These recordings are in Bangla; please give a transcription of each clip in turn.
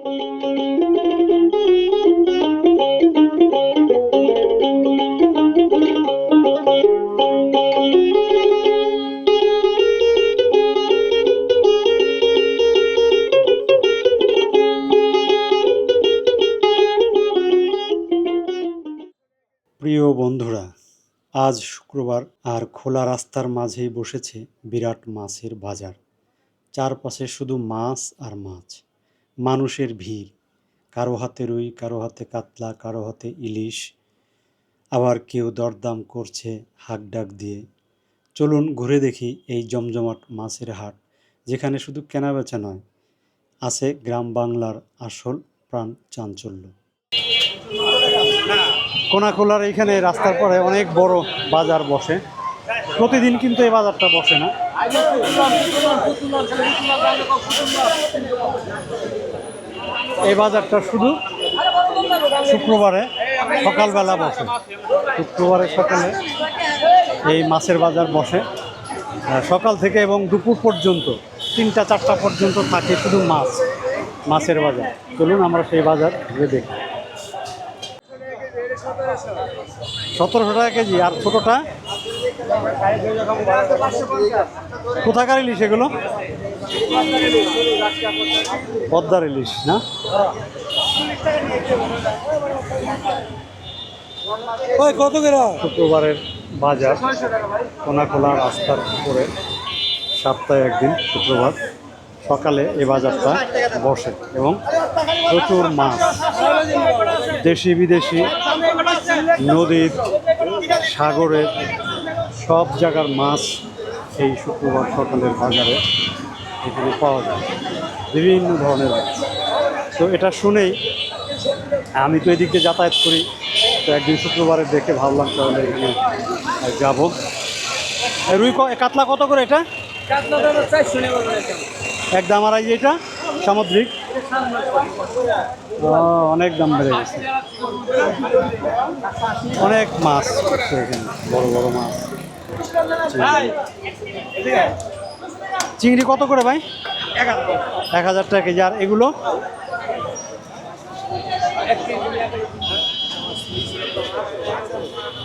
প্রিয় বন্ধুরা, আজ শুক্রবার আর খোলা রাস্তার মাঝেই বসেছে বিরাট মাছের বাজার। চারপাশে শুধু মাছ আর মাছ। মানুষের ভিড়। কারও হাতে রুই, কারও হাতে কাতলা, কারও হাতে ইলিশ। আবার কেউ দরদাম করছে হাক ডাক দিয়ে। চলুন ঘুরে দেখি এই জমজমাট মাছের হাট, যেখানে শুধু কেনাবেচা নয়, আছে গ্রাম বাংলার আসল প্রাণ চাঞ্চল্য। কোনাখোলার এইখানে রাস্তার পরে অনেক বড় বাজার বসে। প্রতিদিন কিন্তু এই বাজারটা বসে না। এই বাজারটা শুধু শুক্রবারে, সকালবেলা বসে। শুক্রবারে সকালে এই মাছের বাজার বসে। সকাল থেকে এবং দুপুর পর্যন্ত, তিনটা, চারটা পর্যন্ত থাকে শুধু মাছ, মাছের বাজার। চলুন আমরা সেই বাজার ঘুরে দেখি। সতেরোশো টাকা কেজি, আর ছোটোটা কোথাকার ইলিশ এগুলো? পদ্মার ইলিশ, না? কত শুক্রবারের বাজার, কোনাখোলা রাস্তার উপরে। সপ্তাহে একদিন, শুক্রবার। সকালে এই বাজারটা বসে এবং প্রচুর মাছ দেশি বিদেশি নদীর, সাগরের সব জায়গার মাছ এই শুক্রবার সকালের বাজারে এখানে পাওয়া যায়। বিভিন্ন ধরনের মাছ। তো এটা শুনেই আমি তো এদিক দিয়ে যাতায়াত করি। তো একদিন শুক্রবারে দেখে ভাবলাম তাহলে এখানে যাব। রুই কাতলা কত করে এটা? একদম আর এই এটা? সামুদ্রিক? অনেক দাম বেড়ে গেছে। অনেক মাছ বড় বড় মাছ। চিংড়ি। কত করে ভাই? এক হাজার টাকা কেজি। আর এগুলো?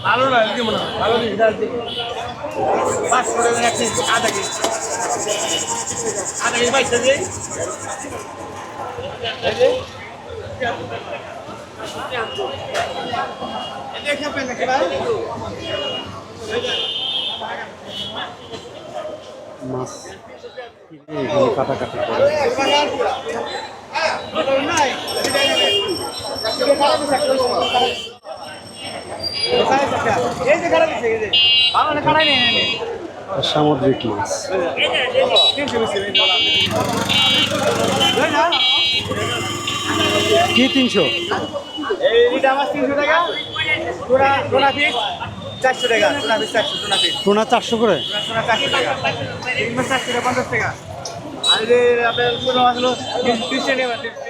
ভালো না দিব না ভালো দিস ডাল দিই পাঁচশো টাকা এক কেজি, আধা কেজি। আধা কেজি এই যে যে। ভালো না খারাপ নেই নেই আর সামুদ্রিক মাছ। কি তিনশো? টাকা। চারশো টাকা টোনা পিস চারশো টোনা পিস টোনা চারশো করে? টোনা চারশো টাকা। চারশো টাকা পঞ্চাশ টাকা। আর আপনার মাছ হলো টাকা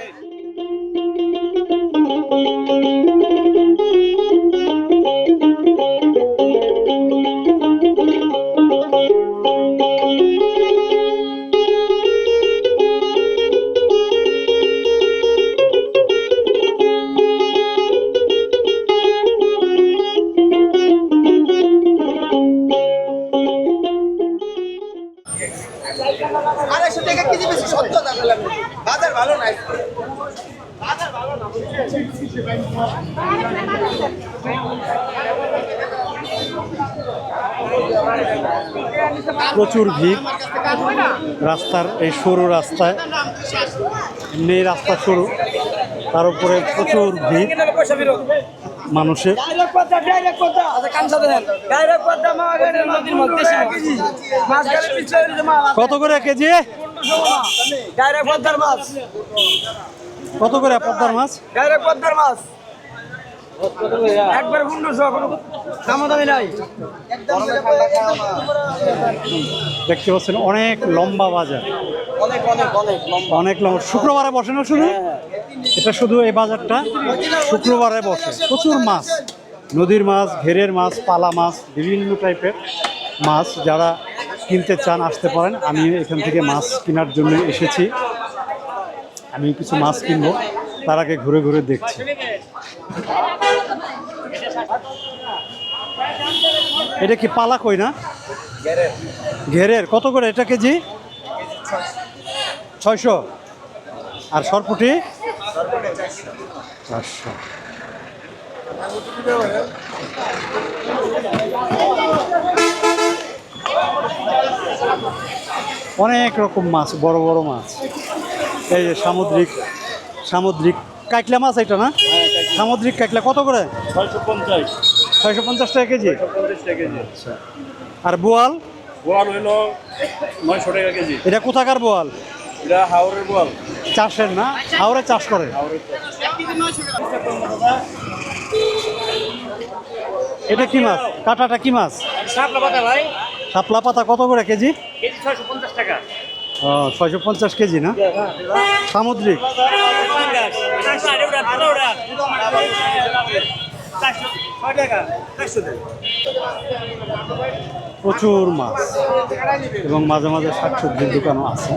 প্রচুর ভিড়। রাস্তার এই সরু রাস্তায় এমনি এই রাস্তা সরু তার উপরে প্রচুর ভিড় মানুষের। ডাইরেক্ট কথা ডাইরেক্ট কথা কান সাথে দেন ডাইরেক্ট কথা মা গেলে নদীর মধ্যে কেজি? মাছ গেলে পিছলে দিতে মা কত করে কেজি? ডাইরেক্ট মাছ। কত করে পদ্মার মাছ? ডাইরেক্ট পদ্মার মাছ। একবার পনেরোশো কোনো দামাদামি নাই। দেখতে পাচ্ছেন অনেক লম্বা বাজার। অনেক অনেক অনেক লম্বা। অনেক লম্বা। শুক্রবারে বসে না শুধু? এটা শুধু এই বাজারটা? শুক্রবারে বসে। প্রচুর মাছ। নদীর মাছ ঘেরের মাছ পালা মাছ বিভিন্ন টাইপের মাছ যারা কিনতে চান আসতে পারেন। আমি এখান থেকে মাছ কেনার জন্য এসেছি। আমি কিছু মাছ কিনবো। তার আগে ঘুরে ঘুরে দেখছি। এটা কি পালা কই না? ঘেরের। কত করে? এটা কেজি? ছয়শো। আর সরপুটি? চারশো। অনেক রকম মাছ, বড় বড় মাছ। এই যে সামুদ্রিক সামুদ্রিক কাইকলা মাছ এটা না? সামুদ্রিক কাইকলা কত করে? ছয়শো পঞ্চাশ। ছয়শো পঞ্চাশ টাকা কেজি? পঞ্চাশ আর বোয়াল? বোয়াল হইল নয়শো টাকা কেজি। এটা কোথাকার বোয়াল? এটা হাওড়ের বোয়াল। চাষের না? হাওড়ে চাষ করে। এটা কি মাছ? কাটাটা কি মাছ? শাপলা পাতা ভাই। শাপলা পাতা কত করে কেজি? কেজি ছয়শো পঞ্চাশ টাকা। ছয়শো পঞ্চাশ কেজি না? সামুদ্রিক। প্রচুর মাছ এবং মাঝে মাঝে শাকসবজির দোকানও আছে।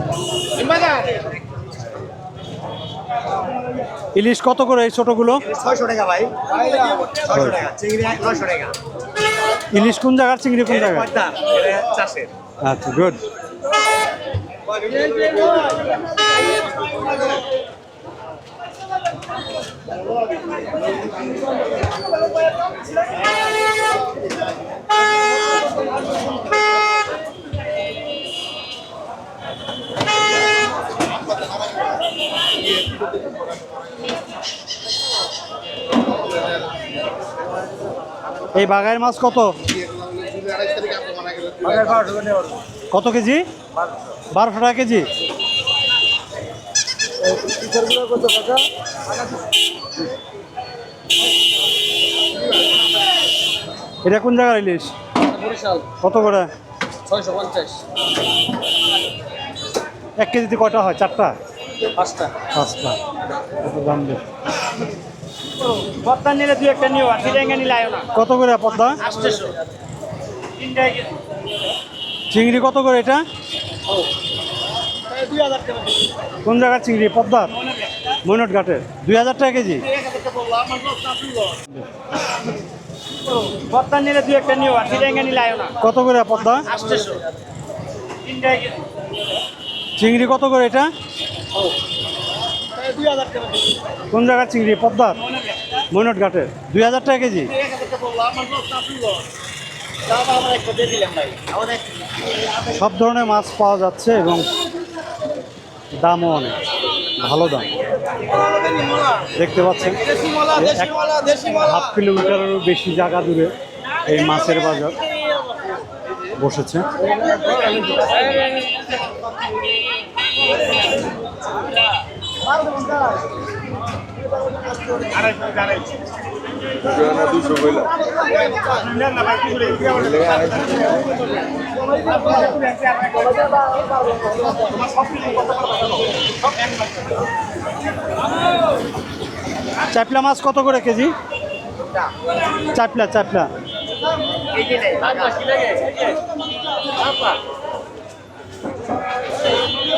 ইলিশ কত করে এই ছোটগুলো? ছয়শো টাকা ভাই। ছয়শো টাকা চিংড়ি নয়শো টাকা ইলিশ কোন জায়গার? চিংড়ি কোন চাষের। আচ্ছা গুড এই বাগায়ের মাছ কত? কত কেজি? বারোশো টাকা কেজি। এটা কোন জায়গার ইলিশ? কত করে? ছয়শো পঞ্চাশ। এক কেজিতে কয়টা হয়? চারটা? পাঁচটা। পাঁচটা। দাম বেশি পদ্মা নিলে দুই একটা নিও আর নিলে আয়ো না। কত করে পদ্মা? চিংড়ি কত করে এটা? কোন জায়গার চিংড়ি? পদ্মার? মৈনট ঘাটের দুই হাজার টাকা কেজি? পদ্মা নিলে দুই একটা নিও আর নিলে আয়ো না। কত করে পদ্মা? চিংড়ি কত করে এটা? কোন জায়গার চিংড়ি? পদ্মার? মৈনট ঘাটের দুই হাজার টাকা কেজি? সব ধরনের মাছ পাওয়া যাচ্ছে এবং দামও অনেক, ভালো দাম। দেখতে পাচ্ছেন হাফ কিলোমিটারেরও বেশি জায়গা দূরে এই মাছের বাজার বসেছে। চাপলা মাছ কত করে কেজি? চাপলা চাপলা সকালে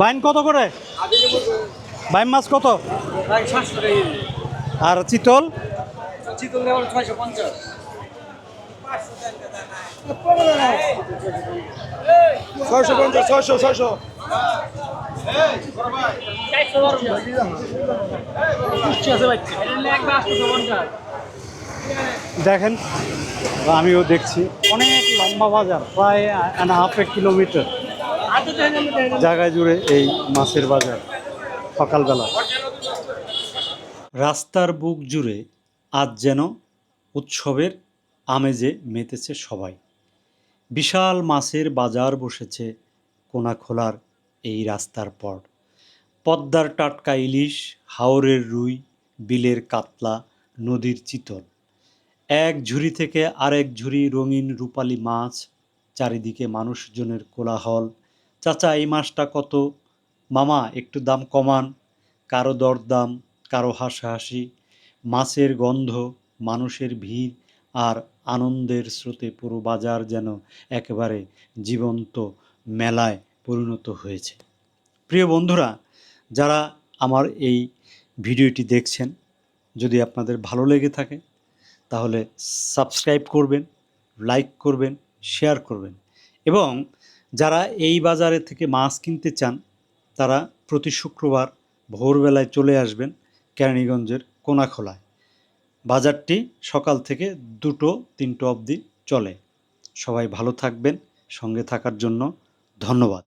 বাইন কত করে? বাইন মাছ কত? আর চিতল? ছয়শো পঞ্চাশ। ছয়শো পঞ্চাশ ছয়শো ছয়শো। দেখেন আমিও দেখছি। অনেক লম্বা বাজার প্রায় অ্যান্ড হাফ এ কিলোমিটার জায়গায় জুড়ে এই মাছের বাজার সকালবেলা। রাস্তার বুক জুড়ে আজ যেন উৎসবের আমেজে মেতেছে সবাই। বিশাল মাছের বাজার বসেছে কোনাখোলার এই রাস্তার পর। পদ্মার টাটকা ইলিশ, হাওরের রুই, বিলের কাতলা, নদীর চিতল। এক ঝুড়ি থেকে আরেক ঝুড়ি রঙিন রূপালী মাছ, চারিদিকে মানুষজনের কোলাহল চাচা, এই মাছটা কত? মামা, একটু দাম কমান। কারও দরদাম, কারও হাসাহাসি। মাছের গন্ধ, মানুষের ভিড় আর আনন্দের স্রোতে পুরো বাজার যেন একেবারে জীবন্ত মেলায় পরিণত হয়েছে। প্রিয় বন্ধুরা, যারা আমার এই ভিডিওটি দেখছেন, যদি আপনাদের ভালো লেগে থাকে, তাহলে সাবস্ক্রাইব করবেন, লাইক করবেন, শেয়ার করবেন এবং যারা এই বাজারে থেকে মাছ কিনতে চান, তারা প্রতি শুক্রবার ভোরবেলায় চলে আসবেন কেরানীগঞ্জের কোনাখোলায়। বাজারটি সকাল থেকে দুটো, তিনটো অবধি চলে। সবাই ভালো থাকবেন, সঙ্গে থাকার জন্য ধন্যবাদ।